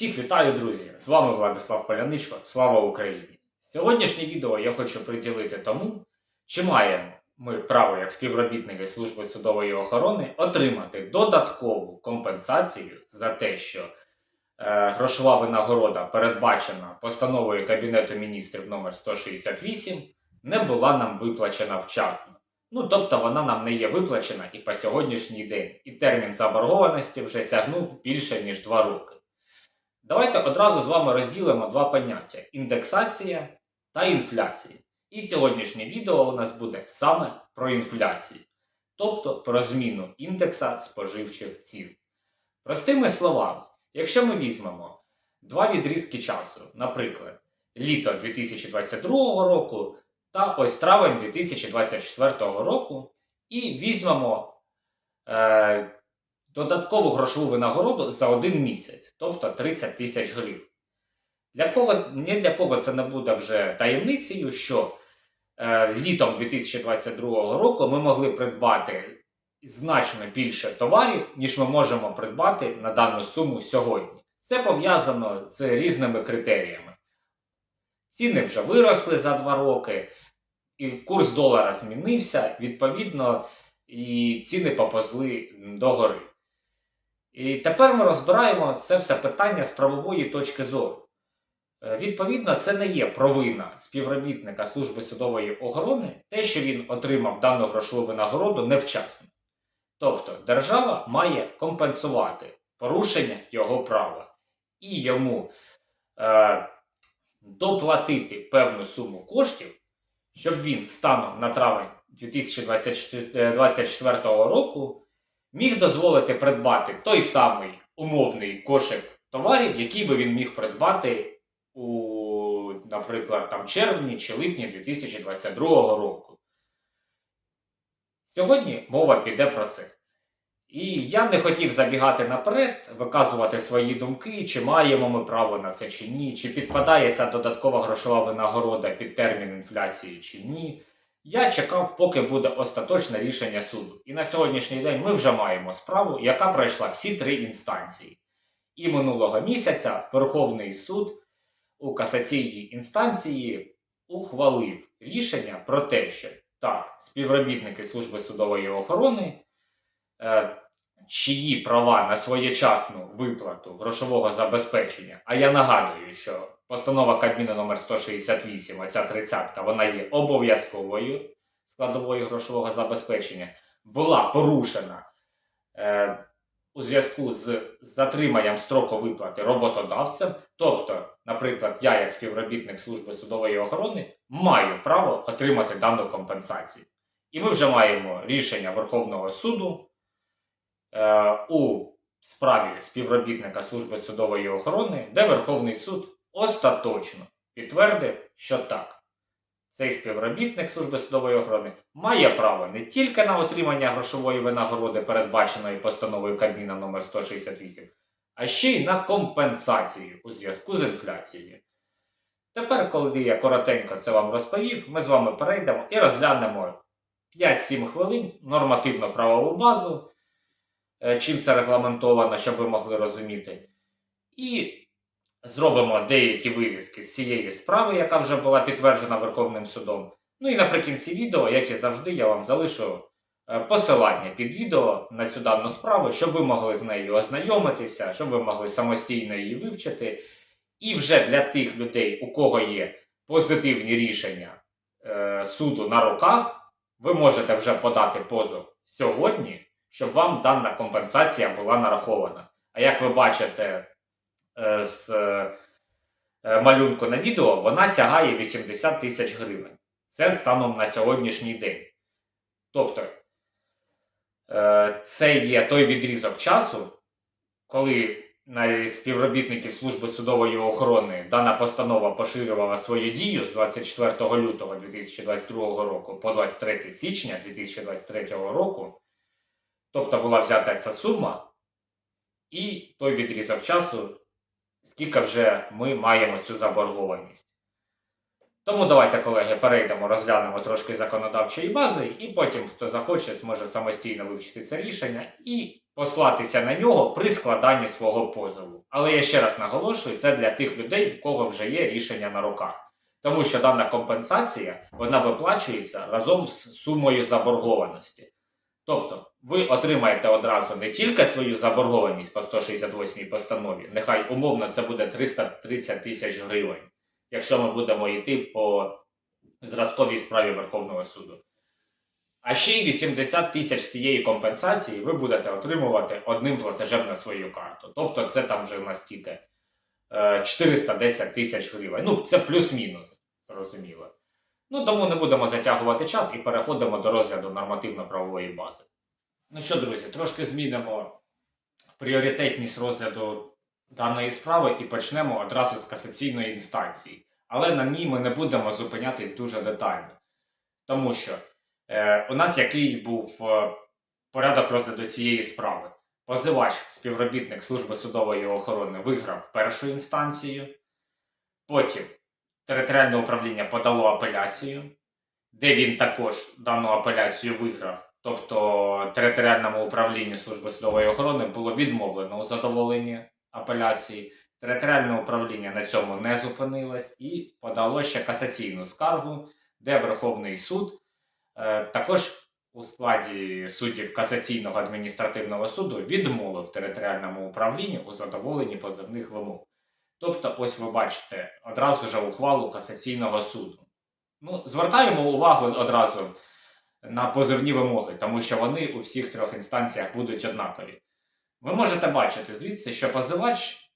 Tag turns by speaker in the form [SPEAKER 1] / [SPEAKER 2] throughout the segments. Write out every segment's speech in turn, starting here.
[SPEAKER 1] Всіх вітаю, друзі! З вами Владислав Поляничко. Слава Україні! Сьогоднішнє відео я хочу приділити тому, чи маємо ми право, як співробітники служби судової охорони, отримати додаткову компенсацію за те, що е, грошова винагорода, передбачена постановою Кабінету міністрів номер 168, не була нам виплачена вчасно. Ну, тобто вона нам не є виплачена і по сьогоднішній день, і термін заборгованості вже сягнув більше ніж 2 роки. Давайте одразу з вами розділимо два поняття: індексація та інфляція. І сьогоднішнє відео у нас буде саме про інфляцію, тобто про зміну індекса споживчих цін. Простими словами, якщо ми візьмемо два відрізки часу, наприклад, літо 2022 року та ось травень 2024 року, і візьмемо е, додаткову грошову винагороду за один місяць, тобто 30 тисяч гривень. Для кого, ні для кого це не буде вже таємницею, що е, літом 2022 року ми могли придбати значно більше товарів, ніж ми можемо придбати на дану суму сьогодні. Це пов'язано з різними критеріями. Ціни вже виросли за два роки, і курс долара змінився, відповідно, і ціни поповзли догори. І тепер ми розбираємо це все питання з правової точки зору. Е, Відповідно, це не є провина співробітника служби судової охорони, те, що він отримав дану грошову винагороду невчасно. Тобто держава має компенсувати порушення його права і йому е, доплатити певну суму коштів, щоб він станом на травень 2024 року міг дозволити придбати той самий умовний кошик товарів, який би він міг придбати у, наприклад, там червні чи липні 2022 року. Сьогодні мова піде про це. І я не хотів забігати наперед, виказувати свої думки, чи маємо ми право на це чи ні, чи підпадає ця додаткова грошова винагорода під термін інфляції чи ні. Я чекав, поки буде остаточне рішення суду. І на сьогоднішній день ми вже маємо справу, яка пройшла всі три інстанції. І минулого місяця Верховний суд у касаційній інстанції ухвалив рішення про те, що так, співробітники служби судової охорони, е, чиї права на своєчасну виплату грошового забезпечення, а я нагадую, що постанова Кабміну номер 168, оця тридцятка, вона є обов'язковою складовою грошового забезпечення, була порушена е, у зв'язку з затриманням строку виплати роботодавцем. Тобто, наприклад, я, як співробітник служби судової охорони, маю право отримати дану компенсацію. І ми вже маємо рішення Верховного суду е, у справі співробітника служби судової охорони, де Верховний суд остаточно підтвердив, що так. Цей співробітник служби судової охорони має право не тільки на отримання грошової винагороди, передбаченої постановою Кабміна номер 168, а ще й на компенсацію у зв'язку з інфляцією. Тепер, коли я коротенько це вам розповів, ми з вами перейдемо і розглянемо 5-7 хвилин нормативно-правову базу, е, чим це регламентовано, щоб ви могли розуміти. І зробимо деякі вирізки з цієї справи, яка вже була підтверджена Верховним судом. Ну і наприкінці відео, як і завжди, я вам залишу е, посилання під відео на цю дану справу, щоб ви могли з нею ознайомитися, щоб ви могли самостійно її вивчити. І вже для тих людей, у кого є позитивні рішення е, суду на руках, ви можете вже подати позов сьогодні, щоб вам дана компенсація була нарахована. А як ви бачите з е, малюнку на відео, вона сягає 80 тисяч гривень. Це станом на сьогоднішній день. Тобто, е, це є той відрізок часу, коли на співробітників служби судової охорони дана постанова поширювала свою дію з 24 лютого 2022 року по 23 січня 2023 року. Тобто була взята ця сума і той відрізок часу, скільки вже ми маємо цю заборгованість. Тому давайте, колеги, перейдемо, розглянемо трошки законодавчої бази, і потім, хто захоче, зможе самостійно вивчити це рішення і послатися на нього при складанні свого позову. Але я ще раз наголошую, це для тих людей, в кого вже є рішення на руках. Тому що дана компенсація вона виплачується разом з сумою заборгованості. Тобто, ви отримаєте одразу не тільки свою заборгованість по 168 постанові, нехай умовно це буде 330 тисяч гривень, якщо ми будемо йти по зразковій справі Верховного суду. А ще й 80 тисяч цієї компенсації ви будете отримувати одним платежем на свою карту. Тобто це там вже наскільки Е, 410 тисяч гривень. Ну, це плюс-мінус, зрозуміло. Ну, тому не будемо затягувати час і переходимо до розгляду нормативно-правової бази. Ну що, друзі, трошки змінимо пріоритетність розгляду даної справи і почнемо одразу з касаційної інстанції. Але на ній ми не будемо зупинятись дуже детально. Тому що е, у нас який був е, порядок розгляду цієї справи. Позивач, співробітник служби судової охорони, виграв першу інстанцію. Потім територіальне управління подало апеляцію, де він також дану апеляцію виграв. Тобто територіальному управлінню служби судової охорони було відмовлено у задоволенні апеляції. Територіальне управління на цьому не зупинилось і подало ще касаційну скаргу, де Верховний суд е, також у складі суддів касаційного адміністративного суду відмовив територіальному управлінню у задоволенні позовних вимог. Тобто, ось ви бачите одразу ж ухвалу касаційного суду. Ну, звертаємо увагу одразу на позовні вимоги, тому що вони у всіх трьох інстанціях будуть однакові. Ви можете бачити звідси, що позивач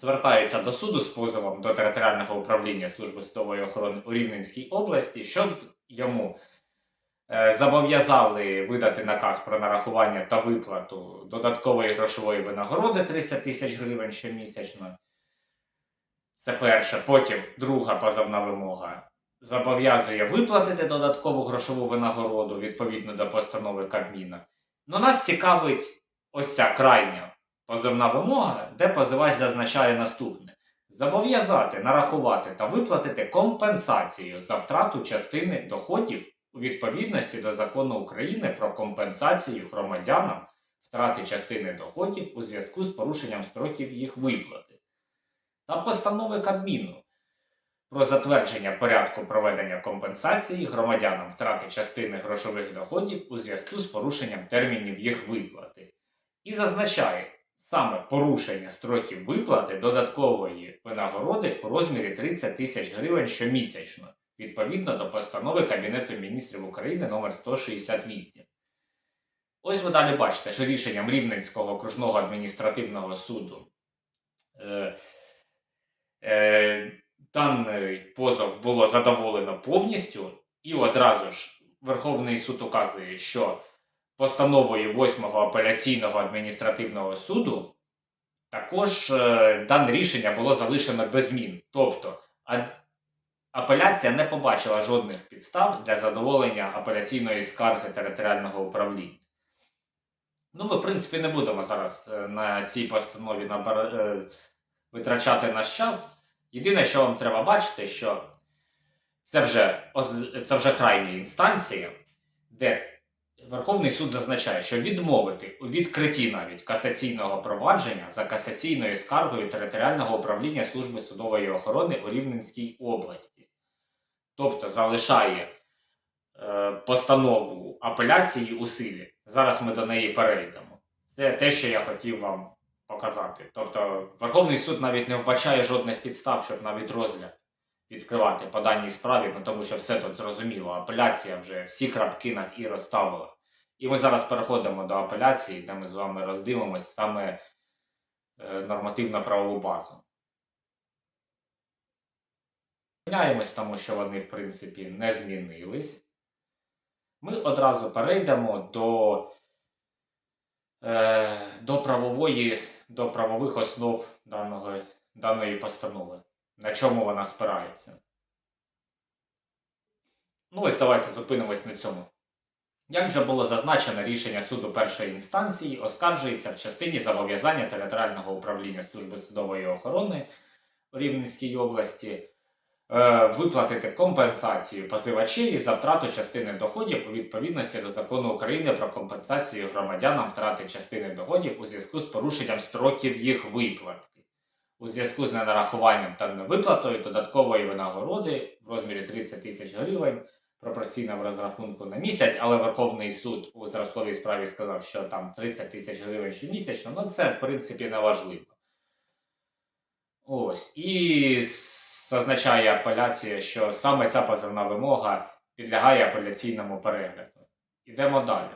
[SPEAKER 1] звертається до суду з позовом до територіального управління Служби судової охорони у Рівненській області, щоб йому е, зобов'язали видати наказ про нарахування та виплату додаткової грошової винагороди 30 тисяч гривень щомісячно. Це перше. Потім друга позовна вимога зобов'язує виплатити додаткову грошову винагороду відповідно до постанови Кабміна. Ну, нас цікавить ось ця крайня позовна вимога, де позивач зазначає наступне: зобов'язати нарахувати та виплатити компенсацію за втрату частини доходів у відповідності до закону України про компенсацію громадянам втрати частини доходів у зв'язку з порушенням строків їх виплати та постанови Кабміну про затвердження порядку проведення компенсації громадянам втрати частини грошових доходів у зв'язку з порушенням термінів їх виплати. І зазначає саме порушення строків виплати додаткової винагороди у розмірі 30 тисяч гривень щомісячно, відповідно до постанови Кабінету міністрів України номер 168. Ось ви далі бачите, що рішенням Рівненського окружного адміністративного суду е, даний позов було задоволено повністю, і одразу ж Верховний суд указує, що постановою 8-го апеляційного адміністративного суду також е, дане рішення було залишено без змін. Тобто апеляція не побачила жодних підстав для задоволення апеляційної скарги територіального управління. Ну, ми, в принципі, не будемо зараз е, на цій постанові набар... витрачати наш час. Єдине, що вам треба бачити, що це вже, це вже крайня інстанція, де Верховний суд зазначає, що відмовити у відкритті навіть касаційного провадження за касаційною скаргою територіального управління Служби судової охорони у Рівненській області. Тобто залишає е, постанову апеляції у силі. Зараз ми до неї перейдемо. Це те, що я хотів вам показати. Тобто Верховний суд навіть не вбачає жодних підстав, щоб навіть розгляд відкривати по даній справі, ну тому що все тут зрозуміло. Апеляція вже всі крапки над і розставила. І ми зараз переходимо до апеляції, де ми з вами роздивимося саме е, нормативно-правову базу. Зупиняємось, тому що вони, в принципі, не змінились. Ми одразу перейдемо до, е, до правової, до правових основ даного, даної постанови. На чому вона спирається. Ну, ось давайте зупинимось на цьому. Як вже було зазначено, рішення суду першої інстанції оскаржується в частині зобов'язання територіального управління Служби судової охорони у Рівненській області виплатити компенсацію позивачеві за втрату частини доходів у відповідності до закону України про компенсацію громадянам втрати частини доходів у зв'язку з порушенням строків їх виплатки. У зв'язку з ненарахуванням та невиплатою додаткової винагороди в розмірі 30 тисяч гривень пропорційно в розрахунку на місяць, але Верховний суд у зразковій справі сказав, що там 30 тисяч гривень щомісячно, ну це в принципі не важливо. Ось. І зазначає апеляція, що саме ця позовна вимога підлягає апеляційному перегляду. Ідемо далі.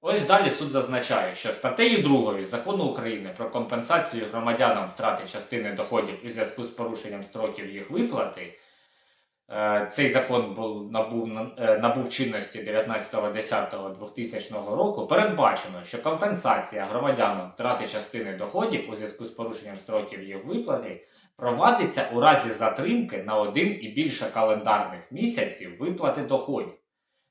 [SPEAKER 1] Ось далі суд зазначає, що статтею 2 закону України про компенсацію громадянам втрати частини доходів у зв'язку з порушенням строків їх виплати. е, Цей закон був набув, е, набув чинності 19.10.2000 року. Передбачено, що компенсація громадянам втрати частини доходів у зв'язку з порушенням строків їх виплати провадиться у разі затримки на один і більше календарних місяців виплати доходів,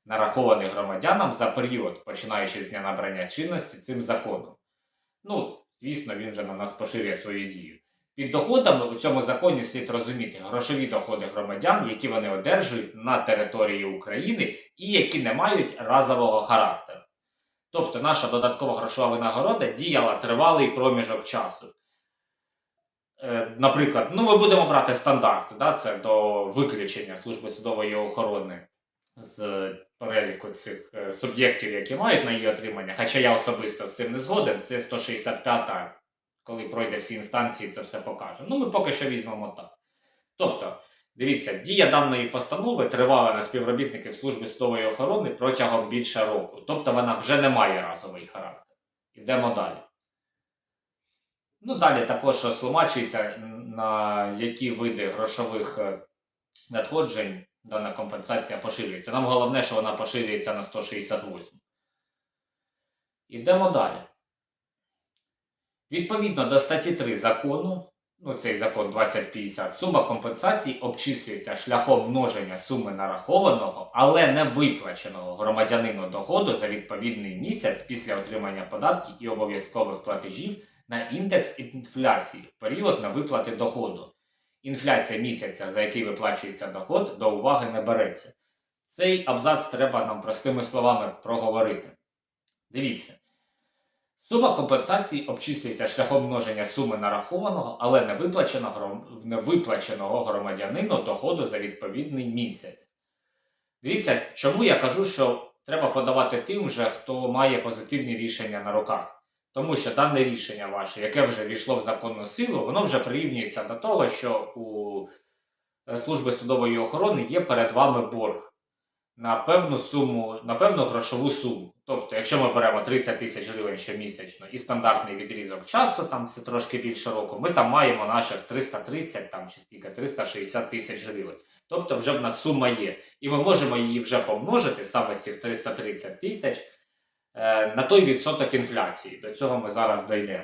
[SPEAKER 1] нарахованих громадянам за період, починаючи з дня набрання чинності цим законом. Ну, звісно, він же на нас поширює свою дію. Під доходами у цьому законі слід розуміти грошові доходи громадян, які вони одержують на території України і які не мають разового характеру. Тобто наша додаткова грошова винагорода діяла тривалий проміжок часу. Е, Наприклад, ну ми будемо брати стандарт, да, це до виключення служби судової охорони з переліку цих е, суб'єктів, які мають на її отримання. Хоча я особисто з цим не згоден, це 165 коли пройде всі інстанції, це все покаже. Ну, ми поки що візьмемо так. Тобто, дивіться, дія даної постанови тривала на співробітників служби судової охорони протягом більше року. Тобто вона вже не має разовий характер. Ідемо далі. Ну, далі також розтлумачується, на які види грошових е, надходжень дана компенсація поширюється. Нам головне, що вона поширюється на 168. Ідемо далі. Відповідно до статті 3 закону, ну цей закон 2050, сума компенсацій обчислюється шляхом множення суми нарахованого, але не виплаченого громадянину доходу за відповідний місяць після отримання податків і обов'язкових платежів на індекс інфляції в період на виплати доходу. Інфляція місяця, за який виплачується доход, до уваги не береться. Цей абзац треба нам простими словами проговорити. Дивіться. Сума компенсації обчислюється шляхом множення суми нарахованого, але не виплаченого, громадянину доходу за відповідний місяць. Дивіться, чому я кажу, що треба подавати тим, же, хто має позитивні рішення на руках. Тому що дане рішення ваше, яке вже війшло в законну силу, воно вже прирівнюється до того, що у е, служби судової охорони є перед вами борг на певну суму, на певну грошову суму. Тобто, якщо ми беремо 30 тисяч гривень щомісячно і стандартний відрізок часу, там це трошки більше року, ми там маємо наших 330 там, чи скільки, 360 тисяч гривень. Тобто вже в нас сума є. І ми можемо її вже помножити саме цих 330 тисяч на той відсоток інфляції. До цього ми зараз дійдемо.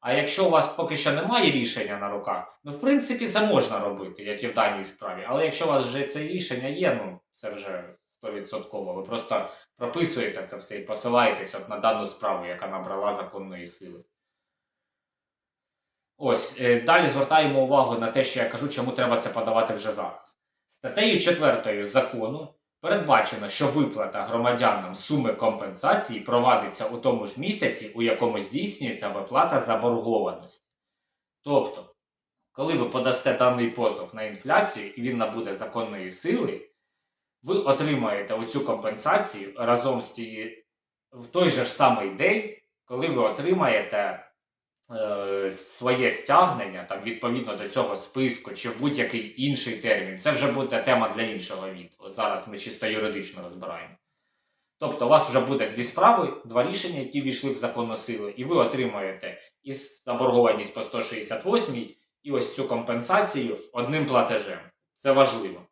[SPEAKER 1] А якщо у вас поки що немає рішення на руках, ну в принципі це можна робити, як і в даній справі. Але якщо у вас вже це рішення є, ну це вже 100%. Ви просто прописуєте це все і посилаєтесь от на дану справу, яка набрала законної сили. Ось, е, далі звертаємо увагу на те, що я кажу, чому треба це подавати вже зараз. Статтею 4 закону передбачено, що виплата громадянам суми компенсації провадиться у тому ж місяці, у якому здійснюється виплата заборгованості. Тобто, коли ви подасте даний позов на інфляцію і він набуде законної сили, ви отримаєте оцю компенсацію разом з тією в той же ж самий день, коли ви отримаєте своє стягнення там, відповідно до цього списку чи в будь-який інший термін. Це вже буде тема для іншого відео. Зараз ми чисто юридично розбираємо. Тобто, у вас вже буде дві справи, два рішення, які війшли в законну силу, і ви отримаєте і заборгованість по 168 і ось цю компенсацію одним платежем. Це важливо.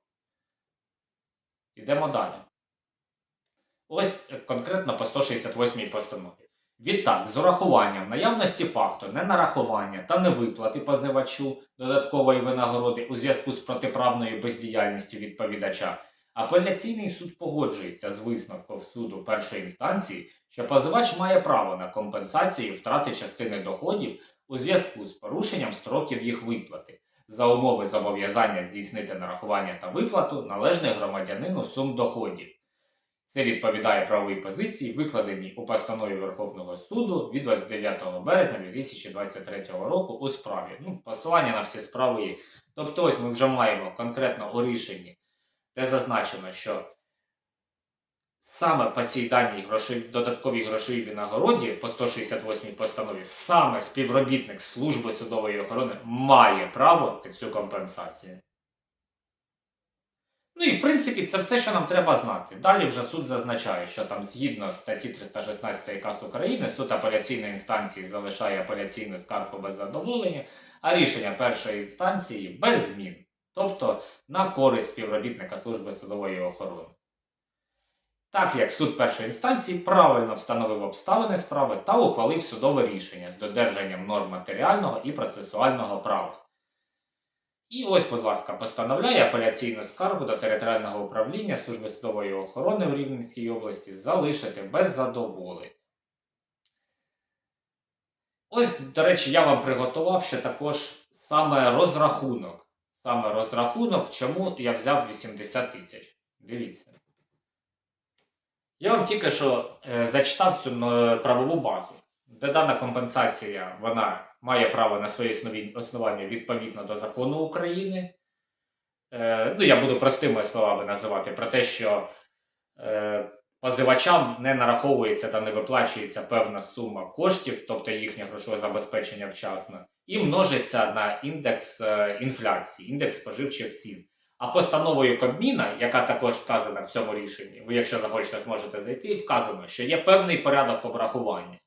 [SPEAKER 1] Йдемо далі. Ось е, конкретно по 168 постанові. Відтак, з урахуванням наявності факту ненарахування та невиплати позивачу додаткової винагороди у зв'язку з протиправною бездіяльністю відповідача, апеляційний суд погоджується з висновком суду першої інстанції, що позивач має право на компенсацію втрати частини доходів у зв'язку з порушенням строків їх виплати, за умови зобов'язання здійснити нарахування та виплату належних громадянину сум доходів. Це відповідає правовій позиції, викладеній у постанові Верховного суду від 29 березня 2023 року у справі. Ну, посилання на всі справи є. Тобто, ось ми вже маємо конкретно у рішенні, де зазначено, що саме по цій даній грошовій, додатковій грошовій винагороді по 168 постанові, саме співробітник служби судової охорони має право на цю компенсацію. Ну і в принципі це все, що нам треба знати. Далі вже суд зазначає, що там згідно статті 316 КАС України суд апеляційної інстанції залишає апеляційну скаргу без задоволення, а рішення першої інстанції без змін, тобто на користь співробітника служби судової охорони. Так як суд першої інстанції правильно встановив обставини справи та ухвалив судове рішення з додержанням норм матеріального і процесуального права. І ось, будь ласка, постановляє апеляційну скаргу до територіального управління Служби судової охорони в Рівненській області залишити без задоволення. Ось, до речі, я вам приготував ще також саме розрахунок. Саме розрахунок, чому я взяв 80 тисяч. Дивіться. Я вам тільки що е, зачитав цю правову базу, де дана компенсація вона має право на своє основання відповідно до закону України. Е, ну, я буду простими словами називати про те, що е, позивачам не нараховується та не виплачується певна сума коштів, тобто їхнє грошове забезпечення вчасно, і множиться на індекс е, інфляції, індекс споживчих цін. А постановою Кабміна, яка також вказана в цьому рішенні, ви, якщо захочете, зможете зайти, вказано, що є певний порядок обрахування.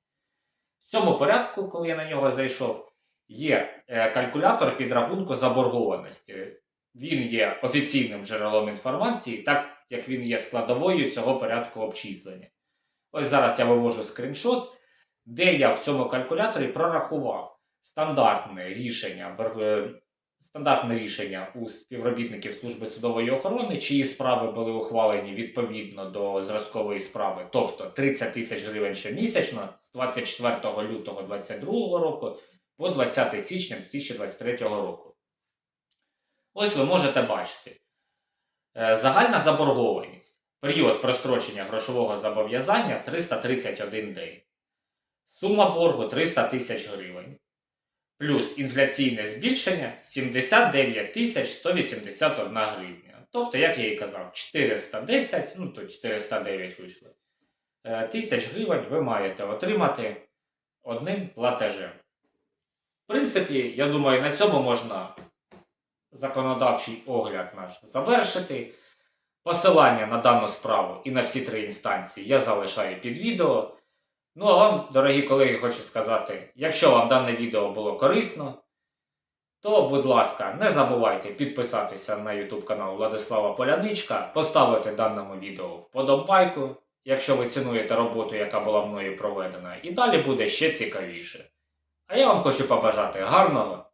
[SPEAKER 1] В цьому порядку, коли я на нього зайшов, є е, калькулятор підрахунку заборгованості. Він є офіційним джерелом інформації, так як він є складовою цього порядку обчислення. Ось зараз я вивожу скріншот, де я в цьому калькуляторі прорахував стандартне рішення, е, стандартне рішення у співробітників служби судової охорони, чиї справи були ухвалені відповідно до зразкової справи, тобто 30 тисяч гривень щомісячно з 24 лютого 2022 року по 20 січня 2023 року. Ось ви можете бачити. Е, Загальна заборгованість. Період прострочення грошового зобов'язання 331 день. Сума боргу 300 тисяч гривень. Плюс інфляційне збільшення 79 тисяч 181 гривня. Тобто, як я і казав, 410, ну то 409 вийшло. е, Тисяч гривень ви маєте отримати одним платежем. В принципі, я думаю, на цьому можна законодавчий огляд наш завершити. Посилання на дану справу і на всі три інстанції я залишаю під відео. Ну а вам, дорогі колеги, хочу сказати, якщо вам дане відео було корисно, то, будь ласка, не забувайте підписатися на YouTube канал Владислава Поляничка, поставити даному відео вподобайку, якщо ви цінуєте роботу, яка була мною проведена, і далі буде ще цікавіше. А я вам хочу побажати гарного